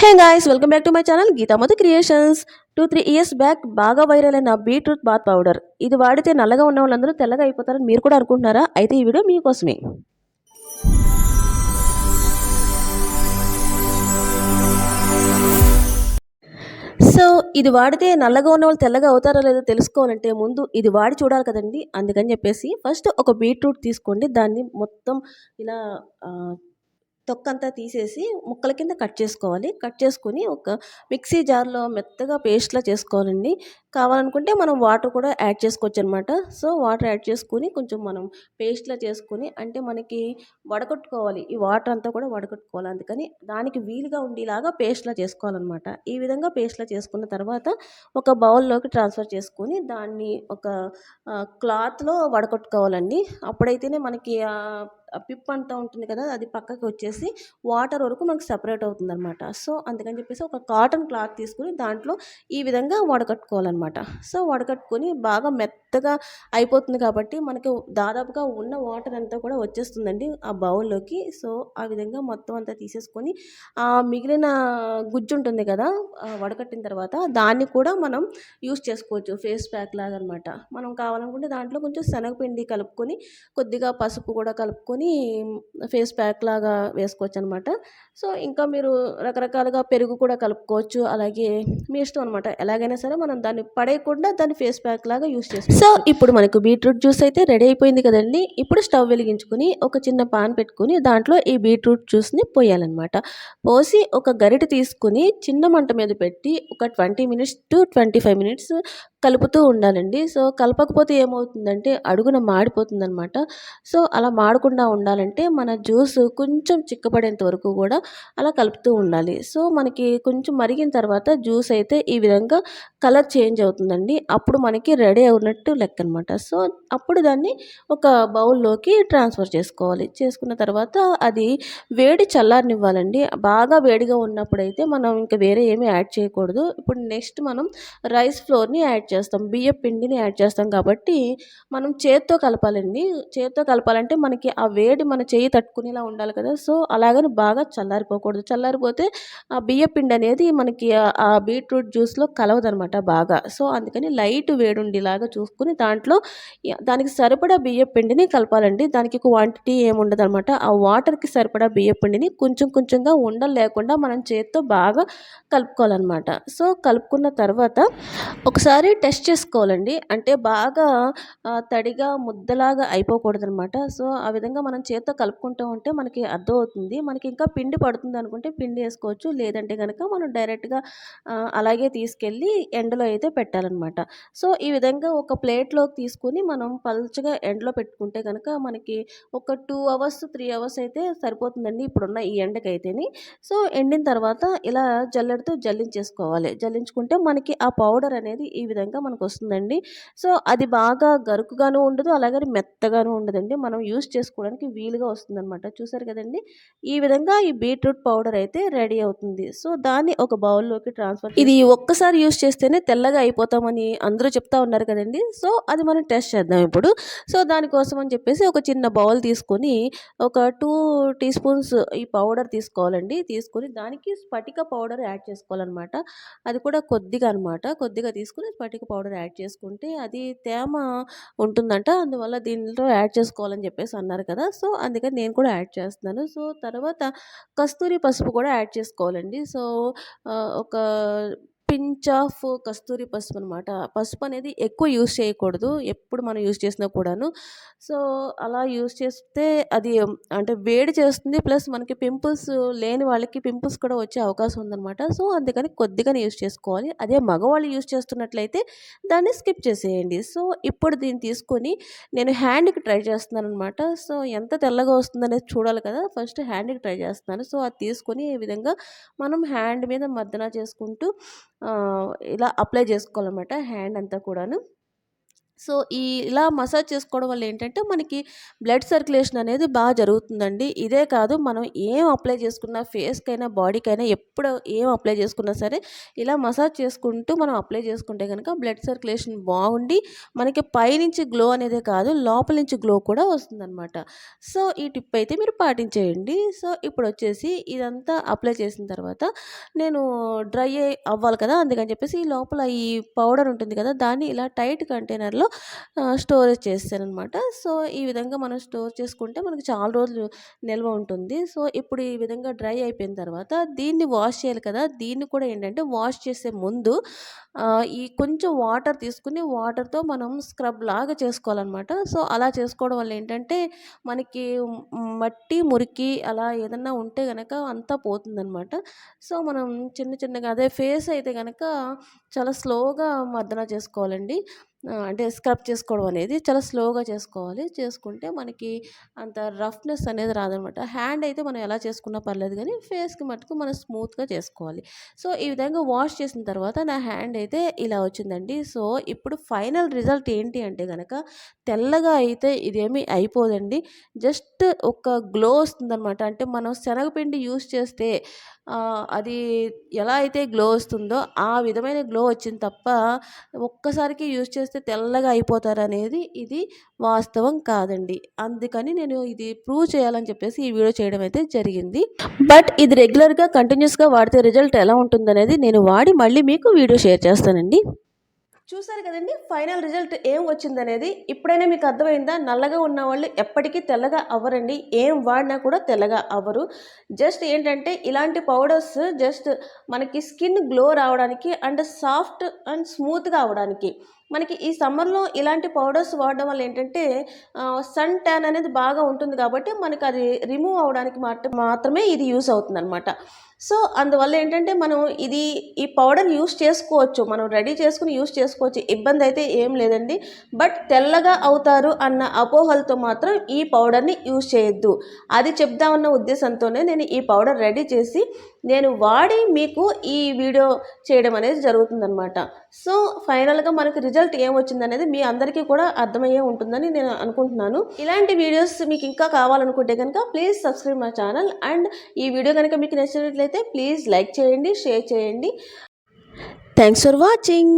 Hey guys welcome back to my channel Geethamathi Creations two three years back బాగా viral అయిన beetroot bath powder ఇది వాడితే నల్లగా ఉన్న వాళ్ళందరూ తెల్లగా అయిపోతారని మీరు కూడా అనుకుంటున్నారా? అయితే ఈ వీడియో మీకోసమే. సో ఇది వాడితే నల్లగా ఉన్న వాళ్ళు తెల్లగా అవుతారో లేదో తెలుసుకోవాలంటే ముందు ఇది వాడి చూడాలి కదండి. అందుకని చెప్పేసి ఫస్ట్ ఒక బీట్రూట్ తీసుకోండి. దాన్ని మొత్తం ఇలా తొక్కంతా తీసేసి ముక్కల కింద కట్ చేసుకోవాలి. కట్ చేసుకొని ఒక మిక్సీ జార్లో మెత్తగా పేస్ట్లా చేసుకోవాలండి. కావాలనుకుంటే మనం వాటర్ కూడా యాడ్ చేసుకోవచ్చు అనమాట సో వాటర్ యాడ్ చేసుకొని కొంచెం మనం పేస్ట్లా చేసుకొని అంటే మనకి వడకట్టుకోవాలి ఈ వాటర్ అంతా కూడా వడకట్టుకోవాలి అందుకని దానికి వీలుగా ఉండేలాగా పేస్ట్లా చేసుకోవాలన్నమాట. ఈ విధంగా పేస్ట్లా చేసుకున్న తర్వాత ఒక బౌల్లోకి ట్రాన్స్ఫర్ చేసుకొని దాన్ని ఒక క్లాత్లో వడకట్టుకోవాలండి అప్పుడైతేనే మనకి పిప్ అంతా ఉంటుంది కదా అది పక్కకి వచ్చేసి వాటర్ వరకు మనకు సపరేట్ అవుతుంది అనమాట సో అందుకని చెప్పేసి ఒక కాటన్ క్లాత్ తీసుకుని దాంట్లో ఈ విధంగా అనమాట సో వడకట్టుకొని బాగా మెత్త మెత్తగా అయిపోతుంది కాబట్టి మనకి దాదాపుగా ఉన్న వాటర్ అంతా కూడా వచ్చేస్తుందండి ఆ బౌల్లోకి. సో ఆ విధంగా మొత్తం అంతా తీసేసుకొని ఆ మిగిలిన గుజ్జు ఉంటుంది కదా వడకట్టిన తర్వాత దాన్ని కూడా మనం యూస్ చేసుకోవచ్చు ఫేస్ ప్యాక్ లాగా అనమాట మనం కావాలనుకుంటే దాంట్లో కొంచెం శనగపిండి కలుపుకొని కొద్దిగా పసుపు కూడా కలుపుకొని ఫేస్ ప్యాక్ లాగా వేసుకోవచ్చు అనమాట సో ఇంకా మీరు రకరకాలుగా పెరుగు కూడా కలుపుకోవచ్చు అలాగే మీ ఇష్టం అనమాట. ఎలాగైనా సరే మనం దాన్ని పడేయకుండా దాన్ని ఫేస్ ప్యాక్ లాగా యూస్ చేసుకోవచ్చు. సో ఇప్పుడు మనకు బీట్రూట్ జ్యూస్ అయితే రెడీ అయిపోయింది కదండి. ఇప్పుడు స్టవ్ వెలిగించుకుని ఒక చిన్న పాన్ పెట్టుకుని దాంట్లో ఈ బీట్రూట్ జ్యూస్ని పోయాలన్నమాట. పోసి ఒక గరిట తీసుకుని చిన్న మంట మీద పెట్టి ఒక twenty minutes to twenty five minutes కలుపుతూ ఉండాలండి. సో కలపకపోతే ఏమవుతుందంటే అడుగున మాడిపోతుంది అనమాట సో అలా మాడకుండా ఉండాలంటే మన జ్యూస్ కొంచెం చిక్కపడేంత వరకు కూడా అలా కలుపుతూ ఉండాలి. సో మనకి కొంచెం మరిగిన తర్వాత జ్యూస్ అయితే ఈ విధంగా కలర్ చేంజ్ అవుతుందండి. అప్పుడు మనకి రెడీ అవునట్టు లెక్క అనమాట సో అప్పుడు దాన్ని ఒక బౌల్లోకి ట్రాన్స్ఫర్ చేసుకోవాలి. చేసుకున్న తర్వాత అది వేడి చల్లారనివ్వాలండి. బాగా వేడిగా ఉన్నప్పుడు అయితే మనం ఇంకా వేరే ఏమీ యాడ్ చేయకూడదు. ఇప్పుడు నెక్స్ట్ మనం రైస్ ఫ్లోర్ని యాడ్ చేస్తాం బియ్య పిండిని యాడ్ చేస్తాం కాబట్టి మనం చేత్తో కలపాలండి. చేత్తో కలపాలంటే మనకి ఆ వేడి మన చేయి తట్టుకునేలా ఉండాలి కదా. సో అలాగని బాగా చల్లారిపోకూడదు. చల్లారిపోతే ఆ బియ్య పిండి అనేది మనకి ఆ- బీట్రూట్ జ్యూస్లో కలవదనమాట బాగా. సో అందుకని లైట్ వేడి ఉండేలాగా చూసుకుని దాంట్లో దానికి సరిపడా బియ్య పిండిని కలపాలండి. దానికి క్వాంటిటీ ఏముండదు అనమాట ఆ వాటర్కి సరిపడా బియ్య పిండిని కొంచెం కొంచెంగా ఉండలు లేకుండా మనం చేత్తో బాగా కలుపుకోవాలన్నమాట సో కలుపుకున్న తర్వాత ఒకసారి టెస్ట్ చేసుకోవాలండి. అంటే బాగా తడిగా ముద్దలాగా అయిపోకూడదు అనమాట సో ఆ విధంగా మనం చేత్తో కలుపుకుంటూ ఉంటే మనకి అర్థమవుతుంది. మనకి ఇంకా పిండి పడుతుంది అనుకుంటే పిండి వేసుకోవచ్చు. లేదంటే కనుక మనం డైరెక్ట్గా అలాగే తీసుకెళ్ళి ఎండలో అయితే పెట్టాలన్నమాట సో ఈ విధంగా ఒక ప్లేట్లోకి తీసుకుని మనం పల్చగా ఎండలో పెట్టుకుంటే కనుక మనకి ఒక టూ అవర్స్ త్రీ అవర్స్ అయితే సరిపోతుందండి ఇప్పుడున్న ఈ ఎండకైతేనే. సో ఎండిన తర్వాత ఇలా జల్లెడతో జల్లించేసుకోవాలి. జల్లించుకుంటే మనకి ఆ పౌడర్ అనేది ఈ విధంగా మనకు వస్తుందండి సో అది బాగా గరుకుగాను ఉండదు అలాగే మెత్తగాను ఉండదండి. మనం యూస్ చేసుకోవడానికి వీలుగా వస్తుందన్నమాట. చూసారు కదండి? ఈ విధంగా ఈ బీట్రూట్ పౌడర్ అయితే రెడీ అవుతుంది. సో దాన్ని ఒక బౌల్లోకి ట్రాన్స్ఫర్ ఇది ఒక్కసారి యూస్ చేస్తేనే తెల్లగా అయిపోతామని అందరూ చెప్తా ఉన్నారు కదండి. సో అది మనం టెస్ట్ చేద్దాం ఇప్పుడు. సో దానికోసం అని చెప్పేసి ఒక చిన్న బౌల్ తీసుకొని ఒక టూ టీ స్పూన్స్ ఈ పౌడర్ తీసుకోవాలండి. తీసుకొని దానికి స్ఫటిక పౌడర్ యాడ్ చేసుకోవాలన్నమాట. అది కూడా కొద్దిగా అనమాట కొద్దిగా తీసుకుని స్ఫటిక పౌడర్ యాడ్ చేసుకుంటే అది తేమ ఉంటుందంట. అందువల్ల దీనిలో యాడ్ చేసుకోవాలని చెప్పేసి అన్నారు కదా. సో అందుకని నేను కూడా యాడ్ చేస్తున్నాను. సో తర్వాత కస్తూరి పసుపు కూడా యాడ్ చేసుకోవాలండి. సో ఒక పించ్ ఆఫ్ కస్తూరి పసుపు అనమాట పసుపు అనేది ఎక్కువ యూస్ చేయకూడదు ఎప్పుడు మనం యూస్ చేసినా కూడాను. సో అలా యూస్ చేస్తే అది అంటే వేడి చేస్తుంది ప్లస్ మనకి పింపుల్స్ లేని వాళ్ళకి పింపుల్స్ కూడా వచ్చే అవకాశం ఉందన్నమాట. సో అందుకని కొద్దిగానే యూస్ చేసుకోవాలి. అదే మగవాళ్ళు యూస్ చేస్తున్నట్లయితే దాన్ని స్కిప్ చేసేయండి. సో ఇప్పుడు దీన్ని తీసుకొని నేను హ్యాండ్కి ట్రై చేస్తున్నాను అనమాట సో ఎంత తెల్లగా వస్తుందనేది చూడాలి కదా. ఫస్ట్ హ్యాండ్కి ట్రై చేస్తున్నాను. సో అది తీసుకొని ఈ విధంగా మనం హ్యాండ్ మీద మర్దన చేసుకుంటూ ఇలా అప్లై చేసుకోవాలన్నమాట హ్యాండ్ అంతా కూడాను. సో ఈ ఇలా మసాజ్ చేసుకోవడం వల్ల ఏంటంటే మనకి బ్లడ్ సర్క్యులేషన్ అనేది బాగా జరుగుతుందండి. ఇదే కాదు మనం ఏం అప్లై చేసుకున్నా ఫేస్కైనా బాడీకైనా ఎప్పుడు ఏం అప్లై చేసుకున్నా సరే ఇలా మసాజ్ చేసుకుంటూ మనం అప్లై చేసుకుంటే కనుక బ్లడ్ సర్క్యులేషన్ బాగుండి మనకి పైనుంచి గ్లో అనేదే కాదు లోపల నుంచి గ్లో కూడా వస్తుందన్నమాట. సో ఈ టిప్ అయితే మీరు పాటించేయండి. సో ఇప్పుడు వచ్చేసి ఇదంతా అప్లై చేసిన తర్వాత నేను డ్రై అవ్వాలి కదా అందుకని చెప్పేసి ఈ లోపల ఈ పౌడర్ ఉంటుంది కదా దాన్ని ఇలా టైట్ కంటైనర్లో స్టోరేజ్ చేస్తారనమాట. సో ఈ విధంగా మనం స్టోర్ చేసుకుంటే మనకి చాలా రోజులు నిల్వ ఉంటుంది. సో ఇప్పుడు ఈ విధంగా డ్రై అయిపోయిన తర్వాత దీన్ని వాష్ చేయాలి కదా. దీన్ని కూడా ఏంటంటే వాష్ చేసే ముందు ఈ కొంచెం వాటర్ తీసుకుని వాటర్తో మనం స్క్రబ్ లాగా చేసుకోవాలన్నమాట. సో అలా చేసుకోవడం వల్ల ఏంటంటే మనకి మట్టి మురికి అలా ఏదన్నా ఉంటే కనుక అంతా పోతుందన్నమాట. సో మనం చిన్న చిన్నగా అదే ఫేస్ అయితే కనుక చాలా స్లోగా మర్దన చేసుకోవాలండి. అంటే స్క్రబ్ చేసుకోవడం అనేది చాలా స్లోగా చేసుకోవాలి. చేసుకుంటే మనకి అంత రఫ్నెస్ అనేది రాదనమాట. హ్యాండ్ అయితే మనం ఎలా చేసుకున్నా పర్లేదు కానీ ఫేస్కి మటుకు మనం స్మూత్గా చేసుకోవాలి. సో ఈ విధంగా వాష్ చేసిన తర్వాత నా హ్యాండ్ అయితే ఇలా వచ్చిందండి. సో ఇప్పుడు ఫైనల్ రిజల్ట్ ఏంటి అంటే కనుక తెల్లగా అయితే ఇదేమీ అయిపోదండి. జస్ట్ ఒక గ్లో వస్తుందన్నమాట అంటే మనం శనగపిండి యూస్ చేస్తే అది ఎలా అయితే గ్లో వస్తుందో ఆ విధమైన గ్లో వచ్చింది తప్ప ఒక్కసారికి యూజ్ చేస్తే తెల్లగా అయిపోతారు అనేది ఇది వాస్తవం కాదండి. అందుకని నేను ఇది ప్రూవ్ చేయాలని చెప్పేసి ఈ వీడియో చేయడం అయితే జరిగింది. బట్ ఇది రెగ్యులర్గా కంటిన్యూస్గా వాడితే రిజల్ట్ ఎలా ఉంటుందనేది నేను వాడి మళ్ళీ మీకు వీడియో షేర్ చేస్తానండి. చూసారు కదండి ఫైనల్ రిజల్ట్ ఏం వచ్చిందనేది. ఇప్పుడైనా మీకు అర్థమైందా? నల్లగా ఉన్న వాళ్ళు ఎప్పటికీ తెల్లగా అవ్వరండి. ఏం వాడినా కూడా తెల్లగా అవ్వరు. జస్ట్ ఏంటంటే ఇలాంటి పౌడర్స్ జస్ట్ మనకి స్కిన్ గ్లో రావడానికి అండ్ సాఫ్ట్ అండ్ స్మూత్గా అవడానికి మనకి ఈ సమ్మర్లో ఇలాంటి పౌడర్స్ వాడడం వల్ల ఏంటంటే సన్ ట్యాన్ అనేది బాగా ఉంటుంది కాబట్టి మనకి అది రిమూవ్ అవడానికి మాత్రమే ఇది యూస్ అవుతుంది అనమాట సో అందువల్ల ఏంటంటే మనం ఇది ఈ పౌడర్ యూస్ చేసుకోవచ్చు. మనం రెడీ చేసుకుని యూస్ చేసుకోవచ్చు. ఇబ్బంది అయితే ఏం లేదండి. బట్ తెల్లగా అవుతారు అన్న అపోహలతో మాత్రం ఈ పౌడర్ని యూస్ చేయొద్దు. అది చెప్దామన్న ఉద్దేశంతోనే నేను ఈ పౌడర్ రెడీ చేసి నేను వాడి మీకు ఈ వీడియో చేయడం అనేది జరుగుతుందనమాట సో ఫైనల్గా మనకు రిజల్ట్ ఏమొచ్చిందనేది మీ అందరికీ కూడా అర్థమయ్యే ఉంటుందని నేను అనుకుంటున్నాను. ఇలాంటి వీడియోస్ మీకు ఇంకా కావాలనుకుంటే కనుక please subscribe my channel and ఈ వీడియో కనుక మీకు నచ్చినట్లయితే ప్లీజ్ లైక్ చేయండి షేర్ చేయండి. Thanks for watching.